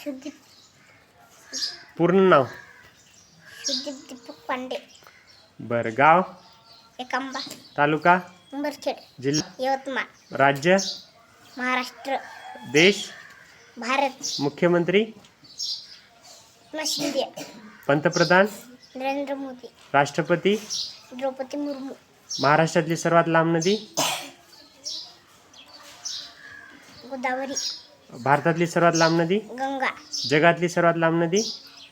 सुदीप पूर्ण नाव? सुदीप दीपक पांडे. बरं गाव? एकांबा तालुका? उंबरखेड जिल्हा? यवतमाळ. राज्य? महाराष्ट्र. देश? भारत. मुख्यमंत्री? शिंदे. पंतप्रधान? नरेंद्र मोदी. राष्ट्रपती? द्रौपदी मुर्मू. महाराष्ट्रातली सर्वात लांब नदी? गोदावरी. भारतातली सर्वात लांब नदी? गंगा. जगातली सर्वात लांब नदी?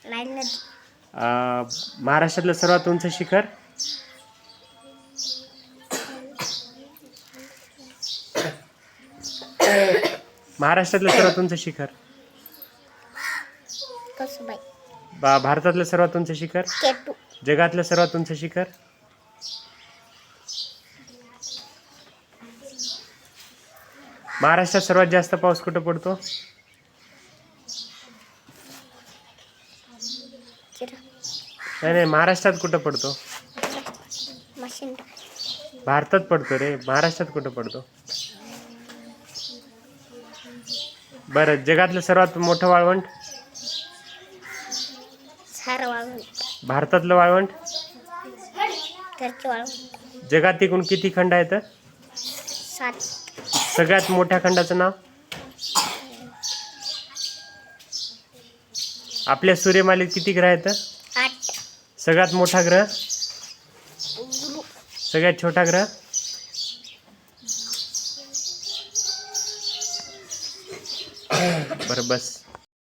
नाईल नदी. अं, महाराष्ट्रातलं सर्वात उंच शिखर? महाराष्ट्रातलं सर्वात उंच शिखर? कसुबाई बा भारतातलं सर्वात उंच शिखर? केटू. जगातलं सर्वात उंच शिखर? महाराष्ट्रात सर्वात जास्त पाऊस कुठं पडतो? नाही नाही महाराष्ट्रात कुठं पडतो? भारतात पडतो रे. महाराष्ट्रात कुठं पडतो? बरं जगातलं सर्वात मोठं वाळवंट? भारतातलं वाळवंट? जगात एकूण किती खंड आहेत? सात. सगळ्यात मोठ्या खंडाचं नाव? आपल्या सूर्यमालेत किती ग्रह आहेत? सगळ्यात मोठा ग्रह? गुरु सगळ्यात छोटा ग्रह? बरं बस.